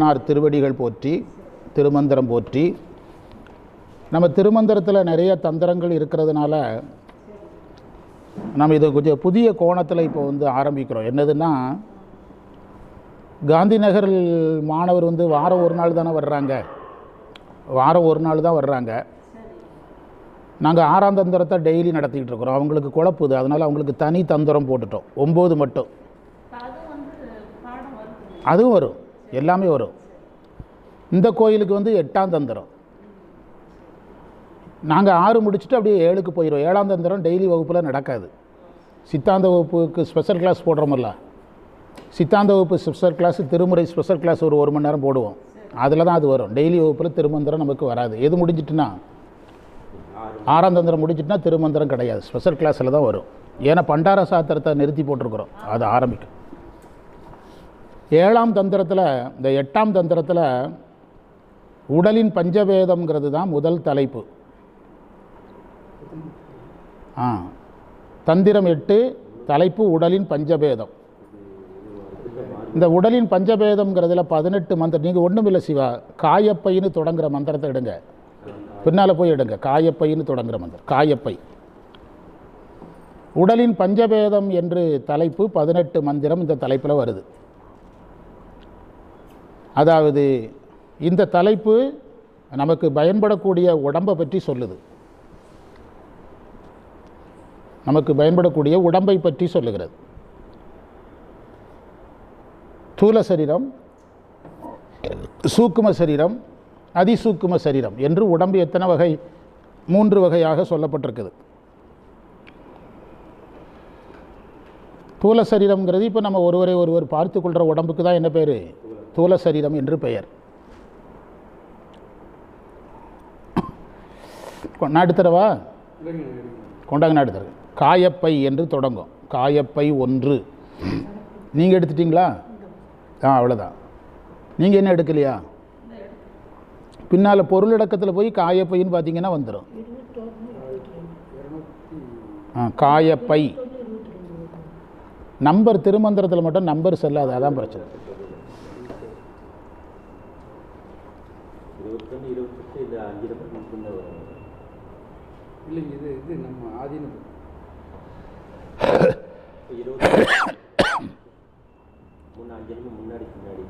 நார் திருவடிகள் போற்றி திருமந்திரம் போற்றி. நம்ம திருமந்திரத்தில் நிறைய தந்திரங்கள் இருக்கிறதுனால நம்ம இதை கொஞ்சம் புதிய கோணத்தில் இப்போ வந்து ஆரம்பிக்கிறோம். என்னதுன்னா காந்தி நகர் மாணவர் வந்து வாரம் ஒரு நாள் தானே வர்றாங்க. வாரம் ஒரு நாள் தான் வர்றாங்க. நாங்கள் ஆறாம் தந்திரத்தை டெய்லி நடத்திக்கிட்டு இருக்கிறோம். அவங்களுக்கு குழப்புது அதனால் அவங்களுக்கு தனி தந்திரம் போட்டுட்டோம். ஒம்பது மட்டும். அதுவும் வரும். எல்லாமே வரும் இந்த கோயிலுக்கு வந்து எட்டாம் தந்திரம். நாங்கள் ஆறு முடிச்சுட்டு அப்படியே ஏழுக்கு போயிடுவோம். ஏழாம் தந்திரம் டெய்லி வகுப்பில் நடக்காது. சித்தாந்த வகுப்புக்கு ஸ்பெஷல் கிளாஸ் போடுறோமில்ல? சித்தாந்த வகுப்பு ஸ்பெஷல் கிளாஸ் திருமுறை ஸ்பெஷல் கிளாஸ் ஒரு ஒரு மணி நேரம் போடுவோம். அதில் தான் அது வரும். டெய்லி வகுப்பில் திருமந்திரம் நமக்கு வராது. எது முடிஞ்சிட்டுனா ஆறாம் தந்திரம் முடிஞ்சிட்டுனா திருமந்திரம் கிடையாது. ஸ்பெஷல் கிளாஸில் தான் வரும். ஏன்னா பண்டார சாத்திரத்தை நிறுத்தி போட்டிருக்கிறோம். அது ஆரம்பிக்கும். ஏழாம் தந்திரத்தில் இந்த எட்டாம் தந்திரத்தில் உடலின் பஞ்சவேதம்ங்கிறது தான் முதல் தலைப்பு. ஆ தந்திரம் எட்டு தலைப்பு உடலின் பஞ்சபேதம். இந்த உடலின் பஞ்சபேதம்ங்கிறதுல பதினெட்டு மந்திரம் நீங்கள் ஒன்றும் இல்லை சிவா காயப்பைன்னு தொடங்குற மந்திரத்தை எடுங்க. பின்னால் போய் எடுங்க காயப்பைன்னு தொடங்குற மந்திரம் காயப்பை. உடலின் பஞ்சபேதம் என்று தலைப்பு பதினெட்டு மந்திரம் இந்த தலைப்பில் வருது. அதாவது இந்த தலைப்பு நமக்கு பயன்படக்கூடிய உடம்பை பற்றி சொல்லுது. நமக்கு பயன்படக்கூடிய உடம்பை பற்றி சொல்லுகிறது. தூல சரீரம் சூக்கும சரீரம் அதிசூக்கும சரீரம் என்று உடம்பு எத்தனை வகை மூன்று வகையாக சொல்லப்பட்டிருக்குது. தூல சரீரம்ங்கிறது இப்போ நம்ம ஒருவரை ஒருவர் பார்த்து கொள்கிற உடம்புக்கு தான் என்ன பேர்? தூல சரீரம் என்று பெயர். நாடுத்தரவா கொண்டாங்க நாடுத்தர காயப்பை என்று தொடங்கும். காயப்பை ஒன்று. நீங்கள் எடுத்துட்டிங்களா? ஆ அவ்வளோதான் நீங்கள் என்ன எடுக்கலையா? பின்னால் பொருளடக்கத்தில் போய் காயப்பைன்னு பார்த்தீங்கன்னா வந்துடும் ஆ காயப்பை. நம்பர் திருமந்திரத்தில் மட்டும் நம்பர் செல்லாது அதான் பிரச்சனை. இருபத்தொன்று இருபத்தெட்டு இல்லை அஞ்சு தான் வரும் இல்லைங்க இது இது நம்ம ஆதீனம் இப்போ இருபத்தி மூணு அஞ்சு நிமிடம் முன்னாடி பின்னாடி.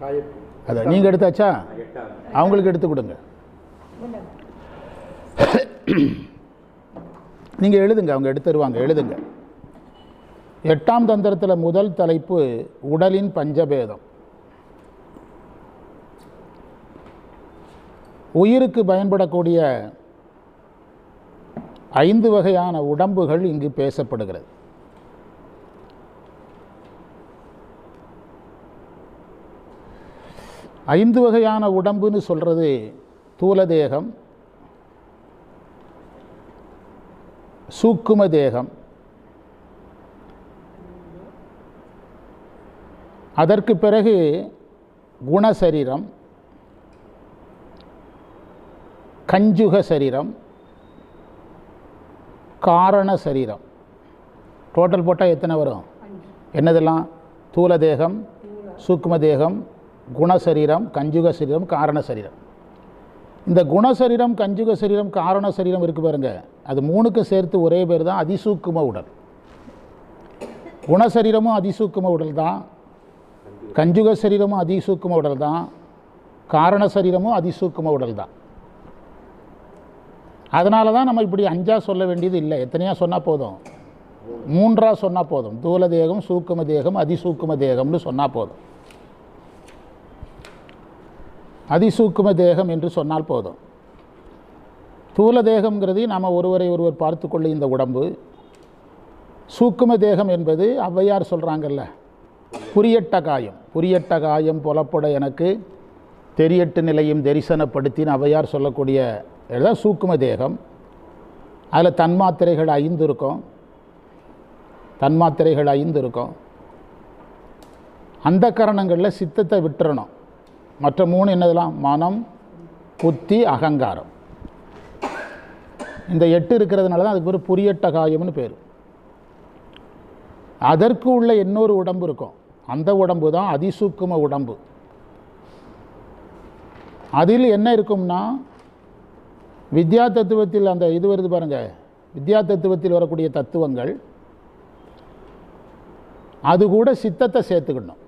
காயப்பு அதை நீங்கள் எடுத்தாச்சா? அவங்களுக்கு எடுத்து கொடுங்க. நீங்கள் எழுதுங்க அவங்க எடுத்து தருவாங்க எழுதுங்க. எட்டாம் தந்திரத்தில் முதல் தலைப்பு உடலின் பஞ்சபேதம். உயிருக்கு பயன்படக்கூடிய ஐந்து வகையான உடம்புகள் இங்கு பேசப்படுகிறது. ஐந்து வகையான உடம்புன்னு சொல்கிறது தூல தேகம் சூக்கும தேகம் அதற்கு பிறகு குணசரீரம் கஞ்சுக சரீரம் காரண சரீரம். டோட்டல் போட்டால் எத்தனை வரும்? என்னதெல்லாம்? தூல தேகம் தேகம் குணசரீரம் கஞ்சுக சரீரம் காரண சரீரம். இந்த குணசரீரம் கஞ்சுக சரீரம் காரண சரீரம் இருக்கு பாருங்க. அது மூணுக்கு சேர்த்து ஒரே பேர் தான் அதிசூக்கும உடல். குணசரீரமும் அதிசூக்கும உடல் தான். கஞ்சுக சரீரமும் அதிசூக்கும உடல் தான். காரண சரீரமும் அதிசூக்கும உடல் தான். அதனால தான் நம்ம இப்படி அஞ்சாக சொல்ல வேண்டியது இல்லை. எத்தனையாக சொன்னால் போதும்? மூன்றா சொன்னால் போதும். தூல தேகம் சூக்கும தேகம் அதிசூக்கும தேகம்னு சொன்னால் போதும். அதிசூக்கும தேகம் என்று சொன்னால் போதும். தூல தேகம்ங்கிறது நாம் ஒருவரை ஒருவர் பார்த்து கொள்ள இந்த உடம்பு. சூக்கும தேகம் என்பது ஔவையார் சொல்கிறாங்கல்ல புரியட்ட காயம். புரியட்ட காயம் புலப்பட எனக்கு தெரியட்டு நிலையும் தரிசனப்படுத்தின்னு ஔவையார் சொல்லக்கூடிய இதெல்லாம் சூக்கும தேகம். அதில் தன்மாத்திரைகள் ஐந்து இருக்கும். தன்மாத்திரைகள் ஐந்து இருக்கும். அந்த கரணங்களில் சித்தத்தை விட்டுறணும். மற்ற மூணு என்னதெல்லாம்? மனம் புத்தி அகங்காரம். இந்த எட்டு இருக்கிறதுனால தான் அதுக்கு பேர் புரியட்ட காயம்னு பேர். அதற்கு உள்ள இன்னொரு உடம்பு இருக்கும். அந்த உடம்பு தான் அதிசூக்கும உடம்பு. அதில் என்ன இருக்கும்னா வித்யா தத்துவத்தில் அந்த இது வருது பாருங்கள் வித்யா தத்துவத்தில் வரக்கூடிய தத்துவங்கள் அது கூட சித்தத்தை சேர்த்துக்கணும்.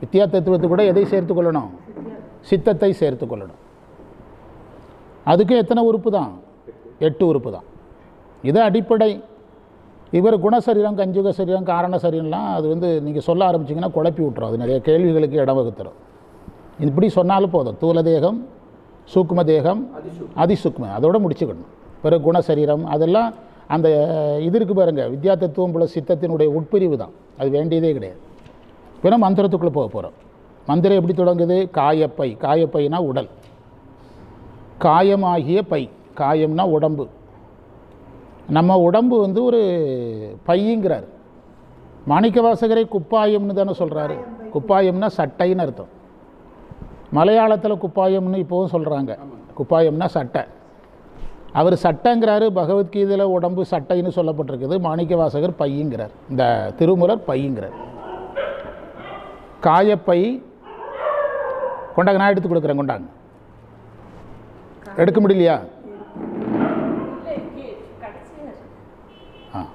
வித்யா தத்துவத்து கூட எதை சேர்த்துக்கொள்ளணும்? சித்தத்தை சேர்த்துக்கொள்ளணும். அதுக்கு எத்தனை உறுப்பு தான்? எட்டு உறுப்பு தான். இது அடிப்படை. இவர் குணசரீரம் கஞ்சுக சரீரம் காரண சரீரம்லாம் அது வந்து நீங்கள் சொல்ல ஆரம்பிச்சிங்கன்னா குழப்பி விட்டுரும். அது நிறைய கேள்விகளுக்கு இடம் வகுத்துரும். இப்படி சொன்னாலும் போதும். தூலதேகம் சூக்கும தேகம் அதிசூக்ம அதோட முடிச்சுக்கணும். பிறகு குணசரீரம் அதெல்லாம் அந்த இது இருக்கு பாருங்க. வித்யா தத்துவம் போல சித்தத்தினுடைய உட்பிரிவு தான். அது வேண்டியதே கிடையாது. பின்ன மந்திரத்துக்குள்ளே போக போகிறோம் மந்திரம் எப்படி தொடங்குது? காயப்பை. காயப்பைனா உடல். காயமாகிய பை. காயம்னா உடம்பு. நம்ம உடம்பு வந்து ஒரு பையுங்கிறார். மாணிக்கவாசகரை குப்பாயம்னு தானே சொல்கிறாரு குப்பாயம்னா சட்டைன்னு அர்த்தம். மலையாளத்தில் குப்பாயம்னு இப்போவும் சொல்கிறாங்க குப்பாயம்னா சட்டை. அவர் சட்டைங்கிறாரு பகவத்கீதையில் உடம்பு சட்டைன்னு சொல்லப்பட்டிருக்குது. மாணிக்கவாசகர் பையங்கிறார். இந்த திருமுறர் பையங்கிறார். காயப்பை கொண்டாங்க நான் எடுத்து கொடுக்குறேன் கொண்டாங்க. எடுக்க முடியலையா? ஆ.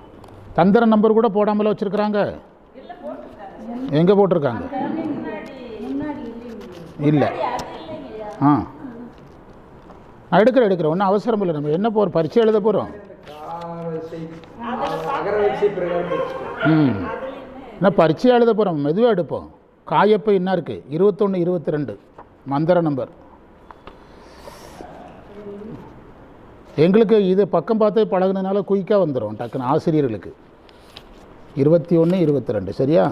தந்திர நம்பர் கூட போடாமல் வச்சுருக்குறாங்க. எங்கே போட்டிருக்காங்க? இல்லை. ஆ. நான் எடுக்கிறேன் எடுக்கிறேன். ஒன்றும் அவசரம் இல்லை. நம்ம என்ன போகிறோம் பரீட்சை எழுத போகிறோம் ம். என்ன பரீட்சை எழுத போகிறோம் மெதுவாக எடுப்போம். காயப்போ என்ன இருக்குது இருபத்தொன்று இருபத்தி ரெண்டு மந்திர நம்பர். எங்களுக்கு இது பக்கம் பார்த்து பழகுனதுனால குயிக்காக வந்துடும் டக்குன்னு ஆசிரியர்களுக்கு. இருபத்தி ஒன்று இருபத்தி ரெண்டு சரியா?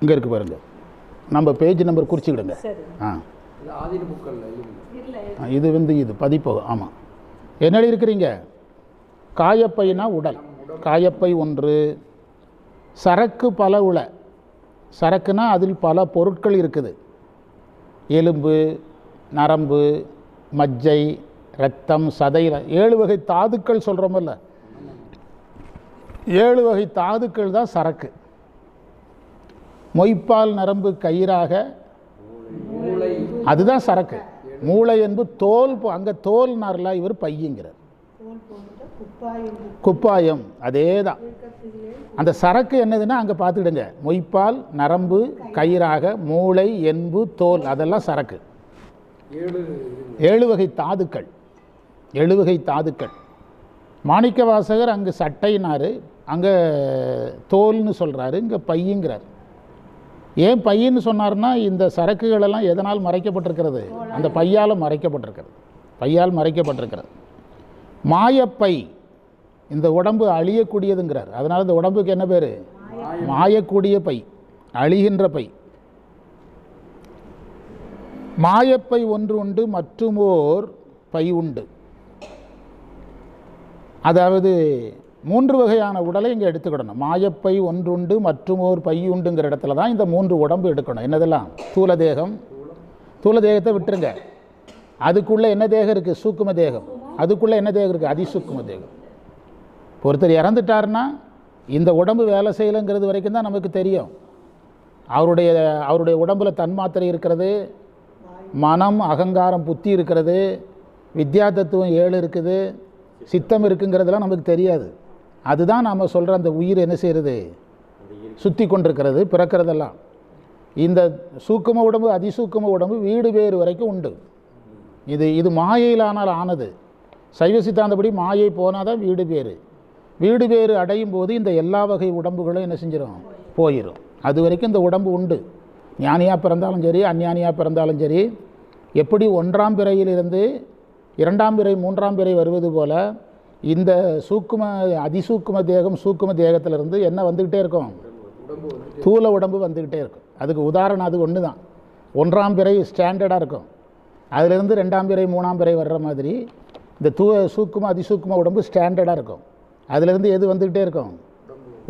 இங்கே இருக்குது பாருங்கள் நம்ம பேஜ் நம்பர் குறிச்சிக்கிடுங்க. ஆ. இது வந்து இது பதிப்பகம் ஆமாம் என்ன இருக்கிறீங்க? காயப்பைனா உடல். காயப்பை ஒன்று சரக்கு பல உள. சரக்குனா அதில் பல பொருட்கள் இருக்குது. எலும்பு நரம்பு மஜ்ஜை ரத்தம் சதையில் ஏழு வகை தாதுக்கள் சொல்கிறோமல்ல ஏழு வகை தாதுக்கள் தான் சரக்கு. மொய்ப்பால் நரம்பு கயிறாக. மூளை. அதுதான் சரக்கு. மூளை என்பது தோல் அங்கே தோல் நார்ல இவர் பையங்கிறார். குப்பாயம் அதே தான் அந்த சரக்கு என்னதுன்னா அங்கே பார்த்துக்கிடுங்க. மொய்ப்பால் நரம்பு கயிறாக மூளை என்பு தோல் அதெல்லாம் சரக்கு. ஏழு. ஏழு வகை தாதுக்கள். ஏழு வகை தாதுக்கள். மாணிக்கவாசகர் அங்கே சட்டைனாரு அங்கே தோல்னு சொல்கிறாரு இங்கே பையுங்கிறார். ஏன் பையன்னு சொன்னார்னா இந்த சரக்குகள் எல்லாம் எதனால் மறைக்கப்பட்டிருக்கிறது? அந்த பையால் மறைக்கப்பட்டிருக்கிறது. பையால் மறைக்கப்பட்டிருக்கிறது. மாயப்பை இந்த உடம்பு அழியக்கூடியதுங்கிறார். அதனால் இந்த உடம்புக்கு என்ன பேர்? மாயக்கூடிய பை அழிகின்ற பை. மாயப்பை ஒன்று உண்டு மற்றுமோர் பை உண்டு. அதாவது மூன்று வகையான உடலை இங்கே எடுத்துக்கிடணும். மாயப்பை ஒன்றுண்டு மற்றும் பை உண்டுங்கிற இடத்துல தான் இந்த மூன்று உடம்பு எடுக்கணும். என்னதெல்லாம்? தூல தேகம் தூல தேகத்தை விட்டுருங்க. அதுக்குள்ளே என்ன தேகம் இருக்குது சூக்கும தேகம். அதுக்குள்ளே என்ன தேகம் இருக்குது அதிசூக்கும தேகம். இப்போ ஒருத்தர் இறந்துட்டாருன்னா இந்த உடம்பு வேலை செய்யலைங்கிறது வரைக்கும் தான் நமக்கு தெரியும். அவருடைய அவருடைய உடம்புல தன்மாத்திரை இருக்கிறது மனம் அகங்காரம் புத்தி இருக்கிறது வித்யா தத்துவம் ஏழு இருக்குது சித்தம் இருக்குங்கிறதெல்லாம் நமக்கு தெரியாது. அதுதான் நாம் சொல்கிற அந்த உயிர் என்ன செய்கிறது சுற்றி கொண்டிருக்கிறது பிறக்கிறதெல்லாம். இந்த சூக்கும உடம்பு அதிசூக்கும உடம்பு வீடு வேறு வரைக்கும் உண்டு. இது இது மாயையிலானால் ஆனது. சைவ சித்தாந்தப்படி மாயை போனால் தான் வீடு பேர் வீடு பேர் அடையும் போது இந்த எல்லா வகை உடம்புகளும் என்ன செஞ்சிடும் போயிடும் அது வரைக்கும் இந்த உடம்பு உண்டு. ஞானியாக பிறந்தாலும் சரி அஞ்ஞானியாக பிறந்தாலும் சரி எப்படி ஒன்றாம் பிறையிலிருந்து இரண்டாம் பிறை மூன்றாம் பிறை வருவது போல் இந்த சூக்கும அதிசூக்கும தேகம் சூக்கும தேகத்திலிருந்து என்ன வந்துக்கிட்டே இருக்கும்? தூள உடம்பு வந்துக்கிட்டே இருக்கும். அதுக்கு உதாரணம் அது ஒன்று தான் ஒன்றாம் பிறை ஸ்டாண்டர்டாக இருக்கும். அதிலிருந்து ரெண்டாம் பிறை மூணாம் பிறை வர்ற மாதிரி இந்த தூ சூக்கும அதிசூக்கும உடம்பு ஸ்டாண்டர்டாக இருக்கும். அதிலிருந்து எது வந்துக்கிட்டே இருக்கும்?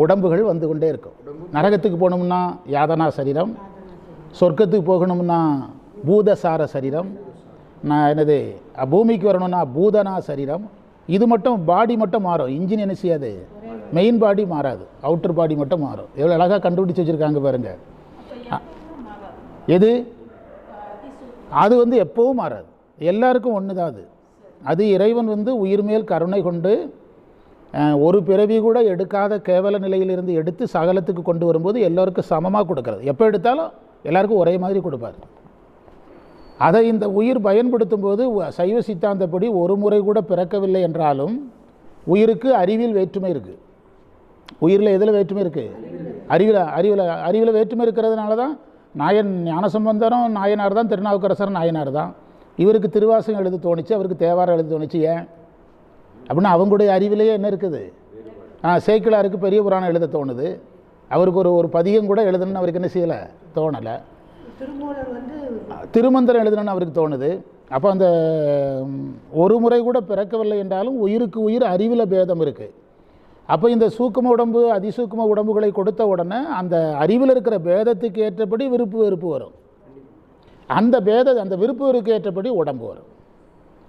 உடம்புகள் வந்து கொண்டே இருக்கும். நரகத்துக்கு போகணும்னா யாதனா சரீரம் சொர்க்கத்துக்கு போகணும்னா பூதசார சரீரம் நான் என்னது பூமிக்கு வரணும்னா பூதனா சரீரம் இது மட்டும் பாடி மட்டும் மாறும். இன்ஜின் என்ன செய்யாது? மெயின் பாடி மாறாது. அவுட்டர் பாடி மட்டும் மாறும். எவ்வளோ அழகாக கண்டுபிடிச்சு வச்சுருக்காங்க பாருங்கள் எது? அது வந்து எப்போவும் மாறாது. எல்லாருக்கும் ஒன்று தான் அது. அது இறைவன் வந்து உயிர் மேல் கருணை கொண்டு ஒரு பிறவி கூட எடுக்காத கேவல நிலையிலிருந்து எடுத்து சகலத்துக்கு கொண்டு வரும்போது எல்லோருக்கும் சமமாக கொடுக்கறது. எப்போ எடுத்தாலும் எல்லாருக்கும் ஒரே மாதிரி கொடுப்பார். அதை இந்த உயிர் பயன்படுத்தும் போது சைவ சித்தாந்தப்படி ஒரு முறை கூட பிறக்கவில்லை என்றாலும் உயிருக்கு அறிவில் வேற்றுமை இருக்குது உயிரில் எதில் வேற்றுமை இருக்குது அறிவில் அறிவில் அறிவில் வேற்றுமை இருக்கிறதுனால தான் நாயன் ஞானசம்பந்தரும் நாயனார் தான் திருநாவுக்கரசர் நாயனார் தான். இவருக்கு திருவாசகம் எழுத தோணுச்சு அவருக்கு தேவாரம் எழுத தோணுச்சு ஏன்? அப்படின்னா அவங்களுடைய அறிவிலேயே என்ன இருக்குது? ஆ சேக்கிழாருக்கு பெரிய புராணம் எழுத தோணுது. அவருக்கு ஒரு ஒரு பதிகம் கூட எழுதணும்னு அவருக்கு என்ன செய்யலை? தோணலை. திருமந்திரம் எழுதணும்னு அவருக்கு தோணுது. அப்போ அந்த ஒரு முறை கூட பிறக்கவில்லை என்றாலும் உயிருக்கு உயிர் அறிவில் பேதம் இருக்குது அப்போ இந்த சூக்கும உடம்பு அதிசூக்கும உடம்புகளை கொடுத்த உடனே அந்த அறிவில் இருக்கிற பேதத்துக்கு ஏற்றபடி விருப்பு வெறுப்பு வரும். அந்த பேத அந்த விருப்பு வெறுப்புக்கு ஏற்றபடி உடம்பு வரும்.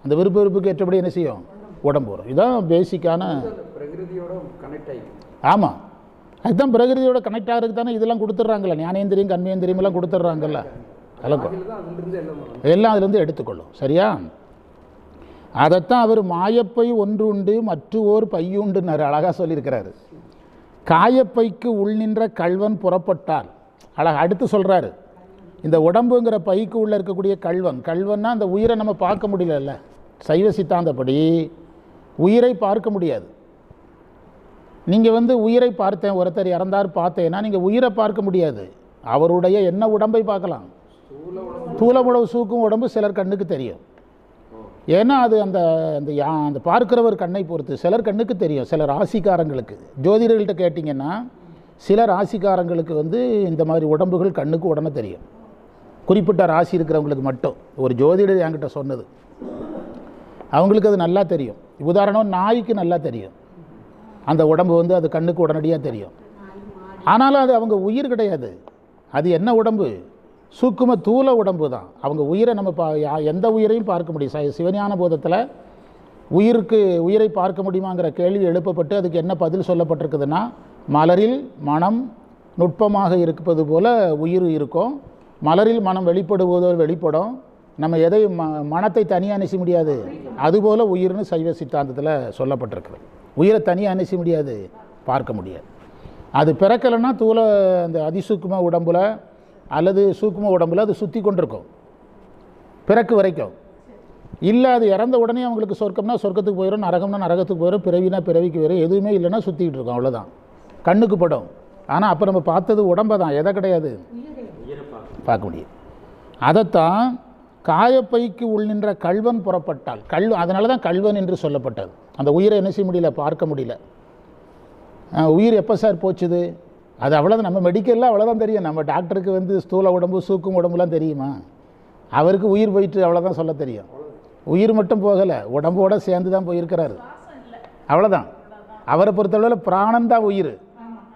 அந்த விருப்பு வெறுப்புக்கு ஏற்றபடி என்ன செய்யும்? உடம்பு வரும். இதுதான் பேசிக்கான ஆமாம் அதுதான் பிரகிருதியோட கனெக்ட் ஆகிறதுக்கு தானே இதெல்லாம் கொடுத்துட்றாங்கல்ல. ஞானேந்திரியம் கண்மேந்திரியம் எல்லாம் கொடுத்துட்றாங்கல்ல. அதெல்லாம் எல்லாம் அதுலேருந்து எடுத்துக்கொள்ளும். சரியா? அதைத்தான் அவர் மாயப்பை ஒன்று உண்டு மற்ற ஓர் பையுண்டுன்னாரு அழகாக சொல்லியிருக்கிறாரு. காயப்பைக்கு உள் நின்ற கல்வன் புறப்பட்டால். அழகாக அடுத்து சொல்கிறாரு இந்த உடம்புங்கிற பைக்கு உள்ளே இருக்கக்கூடிய கல்வன். கல்வன்னா அந்த உயிரை நம்ம பார்க்க முடியலல்ல. சைவ சித்தாந்தப்படி உயிரை பார்க்க முடியாது. நீங்கள் வந்து உயிரை பார்த்தேன் ஒருத்தர் இறந்தார் பார்த்தேன்னா நீங்கள் உயிரை பார்க்க முடியாது. அவருடைய என்ன உடம்பை பார்க்கலாம்? தூல உடம்பு சூக்கும் உடம்பு சிலர் கண்ணுக்கு தெரியும். ஏன்னா அது அந்த அந்த யா அந்த பார்க்கிறவர் கண்ணை பொறுத்து சிலர் கண்ணுக்கு தெரியும் சில ராசிக்காரங்களுக்கு. ஜோதிடர்கள்ட்ட கேட்டிங்கன்னா சில ராசிக்காரங்களுக்கு வந்து இந்த மாதிரி உடம்புகள் கண்ணுக்கு உடனே தெரியும். குறிப்பிட்ட ராசி இருக்கிறவங்களுக்கு மட்டும். ஒரு ஜோதிடர் என்கிட்ட சொன்னது. அவங்களுக்கு அது நல்லா தெரியும். உதாரணம் நாய்க்கு நல்லா தெரியும். அந்த உடம்பு வந்து அது கண்ணுக்கு உடனடியாக தெரியும். ஆனாலும் அது அவங்க உயிர் கிடையாது. அது என்ன உடம்பு? சூக்கும தூள உடம்பு தான் அவங்க உயிரை நம்ம பா யா- எந்த உயிரையும் பார்க்க முடியும். சிவஞான போதத்தில் உயிருக்கு உயிரை பார்க்க முடியுமாங்கிற கேள்வி எழுப்பப்பட்டு அதுக்கு என்ன பதில் சொல்லப்பட்டிருக்குதுன்னா மலரில் மனம் நுட்பமாக இருப்பது போல் உயிர் இருக்கும். மலரில் மனம் வெளிப்படுவதோ வெளிப்படும். நம்ம எதை ம மனத்தை தனியாக நினைச்ச முடியாது. அதுபோல் உயிர்னு சைவ சித்தாந்தத்தில் சொல்லப்பட்டிருக்குது. உயிரை தனியாக அணைக்க முடியாது? பார்க்க முடியாது. அது பிறக்கலைன்னா தூளை அந்த அதிசூக்கும உடம்புல அல்லது சூக்கும உடம்புல அது சுற்றி கொண்டிருக்கும். பிறக்கு வரைக்கும். இல்லை அது இறந்த உடனே அவங்களுக்கு சொர்க்கம்னா சொர்க்கத்துக்கு போயிடும் நரகம்னா நரகத்துக்கு போயிடும் பிறவினா பிறவிக்கு போயிடும் எதுவுமே இல்லைன்னா சுற்றிக்கிட்டு இருக்கும் அவ்வளோதான் கண்ணுக்கு படும். ஆனால் அப்போ நம்ம பார்த்தது உடம்பை தான். எதை கிடையாது? பார்க்க முடியும் அதைத்தான் காயப்பைக்கு உள் நின்ற கல்வன் புறப்பட்டால் கல் அதனால தான் கல்வன் என்று சொல்லப்பட்டது. அந்த உயிரை என்ன செய்ய முடியல? பார்க்க முடியல. உயிர் எப்போ சார் போச்சுது? அது அவ்வளோதான் நம்ம மெடிக்கலில் அவ்வளோதான் தெரியும். நம்ம டாக்டருக்கு வந்து ஸ்தூல உடம்பு சூக்கும் உடம்புலாம் தெரியுமா? அவருக்கு உயிர் போயிட்டு அவ்வளோதான் சொல்ல தெரியும். உயிர் மட்டும் போகலை உடம்போட சேர்ந்து தான் போயிருக்கிறாரு. அவ்வளோதான் அவரை பொறுத்தளவில் பிராணம் தான் உயிர்.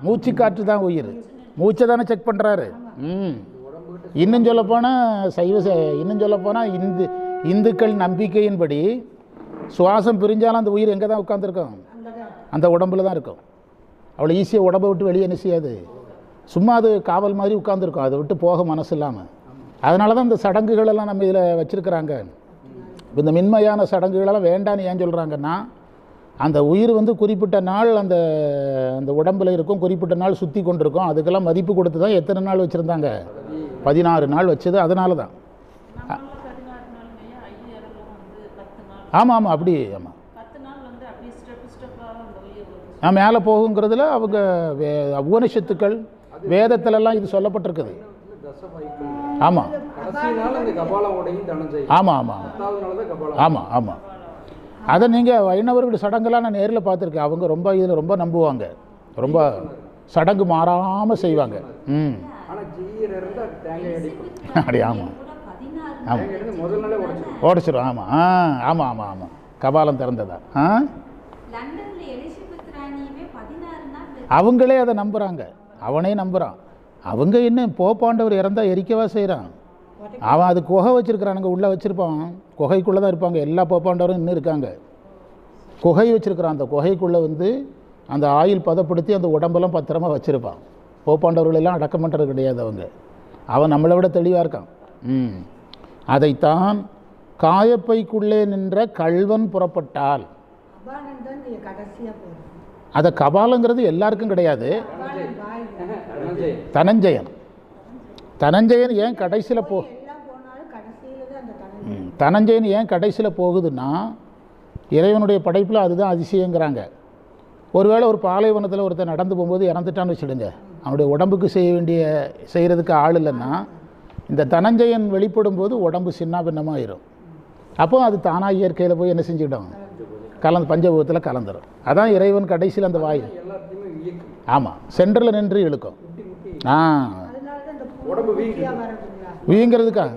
மூச்சு காற்று தான் உயிர். மூச்சை தானே செக் பண்ணுறாரு ம். இன்னும் சொல்லப்போனால் சைவ இன்னும் சொல்லப்போனால் இந்து இந்துக்கள் நம்பிக்கையின்படி சுவாசம் பிரிஞ்சாலும் அந்த உயிர் எங்கே தான் உட்காந்துருக்கும் அந்த உடம்புல தான் இருக்கும். அவ்வளோ ஈஸியாக உடம்பை விட்டு வெளியே என்ன செய்யாது? சும்மா அது காவல் மாதிரி உட்காந்துருக்கும் அதை விட்டு போக மனசு இல்லாமல். அதனால தான் இந்த சடங்குகளெல்லாம் நம்ம இதில் வச்சுருக்கிறாங்க. இந்த மின்மையான சடங்குகளெல்லாம் வேண்டான்னு ஏன் சொல்கிறாங்கன்னா அந்த உயிர் வந்து குறிப்பிட்ட நாள் அந்த அந்த உடம்பில் இருக்கும் குறிப்பிட்ட நாள் சுற்றி கொண்டிருக்கும். அதுக்கெல்லாம் மதிப்பு கொடுத்து தான் எத்தனை நாள் வச்சுருந்தாங்க? பதினாறு நாள் வச்சது அதனால தான் நம்மள பதினாறு நாளுங்கய்யா ஐயரெல்லாம் வந்து பத்து நாள் ஆமாம் ஆமாம் அப்படி ஆமாம் நான் மேலே போகுங்கிறதுல அவங்க வே உபனிஷத்துக்கள் வேதத்திலெல்லாம் இது சொல்லப்பட்டிருக்குது. ஆமாம் ஆமாம் ஆமாம் ஆமாம் ஆமாம் அதை நீங்கள் வைணவர்கள் சடங்கெல்லாம் நான் நேரில் பார்த்துருக்கேன். அவங்க ரொம்ப இதில் ரொம்ப நம்புவாங்க. ரொம்ப சடங்கு மாறாமல் செய்வாங்க. ம். அப்படி ஆமாம் ஆமாம் ஓடிச்சிடும் ஆமாம் ஆ ஆமாம் ஆமாம் ஆமாம் கபாலம் திறந்ததா? ஆ? லண்டன்ல எலிசபெத் ராணியுமே பதினாறு நாள் அவங்களே அதை நம்புகிறாங்க அவனே நம்புகிறான் அவங்க என்ன போப்பாண்டவர் இறந்தா எரிக்கவா செய்கிறான் அவன் அது குகை வச்சுருக்கிறானுங்க உள்ளே வச்சுருப்பான். குகைக்குள்ளே தான் இருப்பாங்க. எல்லா போப்பாண்டவரும் இன்னும் இருக்காங்க. குகை வச்சுருக்கிறான். அந்த குகைக்குள்ளே வந்து அந்த ஆயில் பதப்படுத்தி அந்த உடம்பெல்லாம் பத்திரமா வச்சுருப்பான். போப்பாண்டவர்களெல்லாம் அடக்கம் பண்ணுறது கிடையாது அவங்க. அவன் நம்மளை விட தெளிவாக இருக்கான். ம். அதைத்தான் காயப்பைக்குள்ளே நின்ற கள்வன் புறப்பட்டால். அதை கபாலங்கிறது எல்லாருக்கும் கிடையாது. தனஞ்சயன். தனஞ்சயன் ஏன் கடைசியில் போ ம், தனஞ்சயன் ஏன் கடைசியில் போகுதுன்னா இறைவனுடைய படைப்பில் அதுதான் அதிசயங்கிறாங்க. ஒருவேளை ஒரு பாலைவனத்தில் ஒருத்தன் நடந்து போகும்போது இறந்துட்டான்னு வச்சுடுங்க. அவனுடைய உடம்புக்கு செய்ய வேண்டிய செய்கிறதுக்கு ஆள் இல்லைன்னா இந்த தனஞ்சயன் வெளிப்படும் போது உடம்பு சின்ன பின்னமாயிரும் அப்போ அது தானாக இயற்கையில் போய் என்ன செஞ்சுக்கிடும்? கலந்து பஞ்சபூதத்தில் கலந்துரும். அதான் இறைவன் கடைசியில் அந்த வாயு. ஆமாம் சென்டரில் நின்று இழுக்கும். ஆ. வீங்கிறதுக்கா?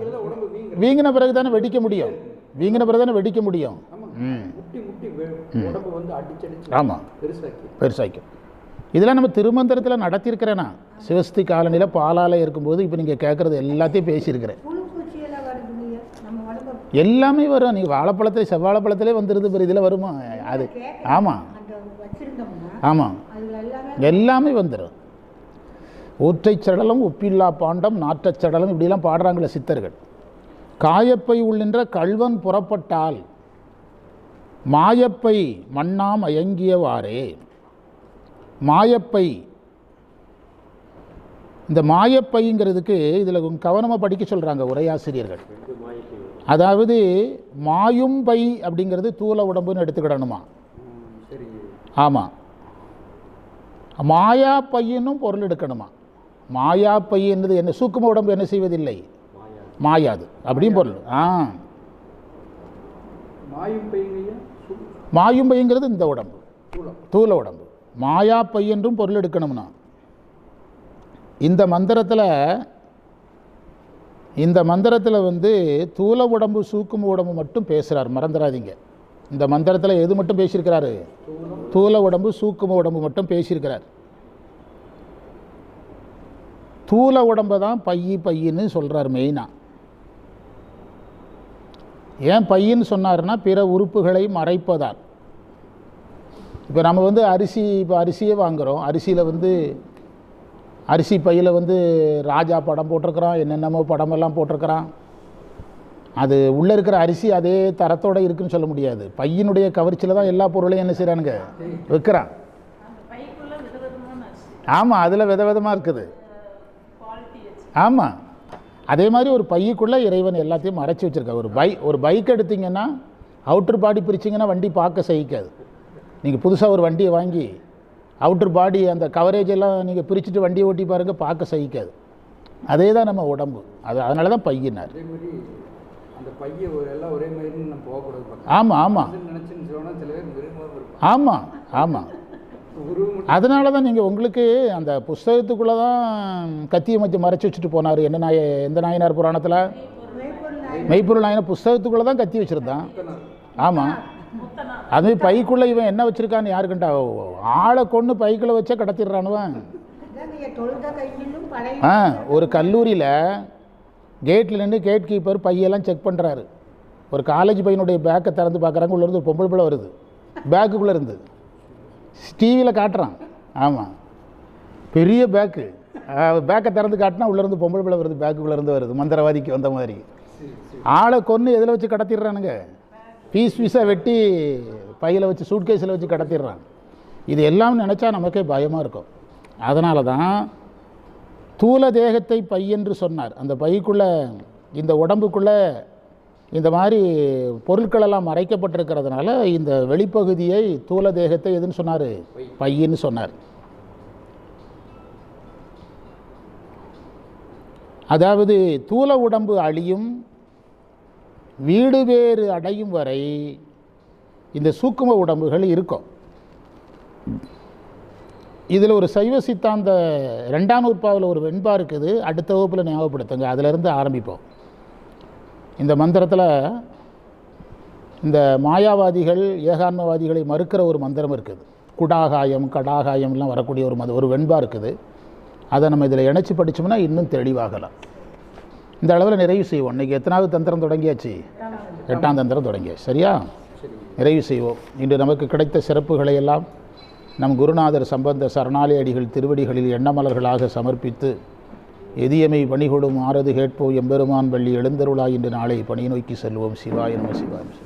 வீங்கின பிறகு தானே வெடிக்க முடியும். வீங்கின பிறகு தானே வெடிக்க முடியும். ம். ஆமாம் பெருசாக்கி. பெருசாய்க்கும் இதெல்லாம் நம்ம திருமந்திரத்தில் நடத்தியிருக்கிறேனா? சிவஸ்தி காலனியில் பாலால இருக்கும்போது இப்போ நீங்கள் கேட்குறது எல்லாத்தையும் பேசியிருக்கிறேன். எல்லாமே வரும். நீங்கள் வாழைப்பழத்தில் செவ்வாழைப்பழத்திலே வந்துடுது பிறகு இதில் வருமா? அது ஆமாம் ஆமாம் எல்லாமே வந்துடும் ஊற்றைச் சடலம் உப்பில்லா பாண்டம் நாற்றச் சடலம் இப்படிலாம் பாடுறாங்களே சித்தர்கள். காயப்பை உள்ளின்ற கள்வன் புறப்பட்டால் மாயப்பை மண்ணாம் அயங்கியவாறே. மாயப்பை. இந்த மாயப்பைங்கிறதுக்கு இதில் கவனமாக படிக்க சொல்கிறாங்க உரையாசிரியர்கள். அதாவது மாயும் பை அப்படிங்கிறது தூல உடம்புன்னு எடுத்துக்கிடணுமா? ஆமாம் மாயா பையனும் பொருள் எடுக்கணுமா? மாயா பையன்றது என்ன? சூக்கும உடம்பு என்ன செய்வதில்லை? மாயா மாயாது. அப்படியும் பொருள். ஆ. மாயும் பையங்கிறது இந்த உடம்பு. தூல உடம்பு. மாயா பையன்றும் பொருள் எடுக்கணும்னா. இந்த மந்திரத்தில் இந்த மந்திரத்தில் வந்து தூல உடம்பு சூக்கும் உடம்பு மட்டும் பேசுகிறார் மறந்துடாதீங்க. இந்த மந்திரத்தில் எது மட்டும் பேசியிருக்கிறாரு? தூல உடம்பு சூக்கும் உடம்பு மட்டும் பேசியிருக்கிறார். தூல உடம்பை தான் பையி பையின்னு சொல்கிறார் மெயினாக ஏன் பையின்னு சொன்னார்னா பிற உறுப்புகளை மறைப்பதால். இப்போ நம்ம வந்து அரிசி இப்போ அரிசியே வாங்குகிறோம் அரிசியில் வந்து அரிசி பையில் வந்து ராஜா படம் போட்டிருக்கிறான் என்னென்னமோ படமெல்லாம் போட்டிருக்கிறான். அது உள்ளே இருக்கிற அரிசி அதே தரத்தோட இருக்குன்னு சொல்ல முடியாது. பையனுடைய கவர்ச்சியில் தான் எல்லா பொருளையும் என்ன செய்கிறானுங்க வைக்கிறான் ஆமாம் அதில் விதவிதமாக இருக்குது. ஆமாம் அதே மாதிரி ஒரு பையக்குள்ளே இறைவன் எல்லாத்தையும் மறைச்சி வச்சுருக்கா ஒரு பை ஒரு பைக் எடுத்தீங்கன்னா அவுட்ரு பாடி பிரிச்சிங்கன்னா வண்டி பார்க்க சகிக்காது. நீங்கள் புதுசாக ஒரு வண்டியை வாங்கி அவுட்ரு பாடி அந்த கவரேஜ் எல்லாம் நீங்கள் பிரிச்சுட்டு வண்டியை ஓட்டி பாருங்கள் பார்க்க சகிக்காது. அதே தான் நம்ம உடம்பு. அது அதனால தான் பையினார். அதே மாதிரி அந்த பைய ஒரு எல்லாம் ஒரே மாதிரி நம்ம போகக்கூடாது பக்கம் ஆமாம் ஆமாம் ஆமாம் ஆமாம் அதனால தான் நீங்கள் உங்களுக்கு அந்த புஸ்தகத்துக்குள்ளே தான் கத்தியை மத்தி மறைச்சி வச்சுட்டு போனார். என்ன நாய எந்த நாயனார் புராணத்தில்? மெய்ப்பொருள் மெய்ப்பொருள் நாயனர் புஸ்தகத்துக்குள்ளே தான் கத்தி வச்சுருந்தான். ஆமாம் அது பைக்குள்ளே இவன் என்ன வச்சுருக்கான்னு யாரு கண்டா ஆளை கொண்டு பைக்குள்ளே வச்சே கடத்திடுறானுவன் ஆ ஒரு கல்லூரியில் கேட்டில் நின்று கேட் கீப்பர் பையெல்லாம் செக் பண்ணுறாரு ஒரு காலேஜ் பையனுடைய பேக்கை திறந்து பார்க்குறாங்க. உள்ளேருந்து ஒரு பொம்பளை பிள்ளை வருது. பேக்குக்குள்ளே இருந்து. டிவியில் காட்டுறான். ஆமாம் பெரிய பேக்கு பேக்கை திறந்து காட்டினா உள்ளேருந்து பொம்பளை பிள்ளை வருது. பேக்குக்குள்ளே இருந்து வருது. மந்திரவாதிக்கு வந்த மாதிரி. ஆளை கொன்று எதில் வச்சு கடத்திடுறானுங்க? பீஸ் பீஸாக வெட்டி பையில் வச்சு சூட்கேஸில் வச்சு கடத்திடுறான் இது எல்லாம் நினச்சா நமக்கே பயமாக இருக்கும். அதனால தான் தூல தேகத்தை பை என்று சொன்னார். அந்த பைக்குள்ளே இந்த உடம்புக்குள்ளே இந்த மாதிரி பொருட்களெல்லாம் மறைக்கப்பட்டிருக்கிறதுனால இந்த வெளிப்பகுதியை தூல தேகத்தை எதுன்னு சொன்னார்? பையின்னு சொன்னார். அதாவது தூல உடம்பு அழியும் வீடு வேறு அடையும் வரை இந்த சூக்கும உடம்புகள் இருக்கும். இதில் ஒரு சைவ சித்தாந்த ரெண்டாம் நூற்பாவில் ஒரு வெண்பா இருக்குது. அடுத்த வகுப்பில் ஞாபகப்படுத்துங்க. அதிலிருந்து ஆரம்பிப்போம். இந்த மந்திரத்தில் இந்த மாயாவாதிகள் ஏகான்மவாதிகளை மறுக்கிற ஒரு மந்திரம் இருக்குது. குடாகாயம் கடாகாயம்லாம் வரக்கூடிய ஒரு மத ஒரு வெண்பா இருக்குது. அதை நம்ம இதில் இணைச்சி படித்தோம்னா இன்னும் தெளிவாகலாம். இந்த அளவில் நிறைவு செய்வோம். இன்றைக்கி எத்தனாவது தந்திரம் தொடங்கியாச்சு? எட்டாம் தந்திரம் தொடங்கியாச்சு. சரியா? நிறைவு செய்வோம். இன்று நமக்கு கிடைத்த சிறப்புகளை எல்லாம் நம் குருநாதர் சம்பந்த சரணாலய அடிகள் திருவடிகளில் எண்ணமலர்களாக சமர்ப்பித்து எதியமை பணிகொடும் ஆறது கேட்போம். எம்பெருமான் வள்ளி எழுந்தருளாய் இன்று நாளை பணி நோக்கி செல்வோம். சிவாய நம சிவாய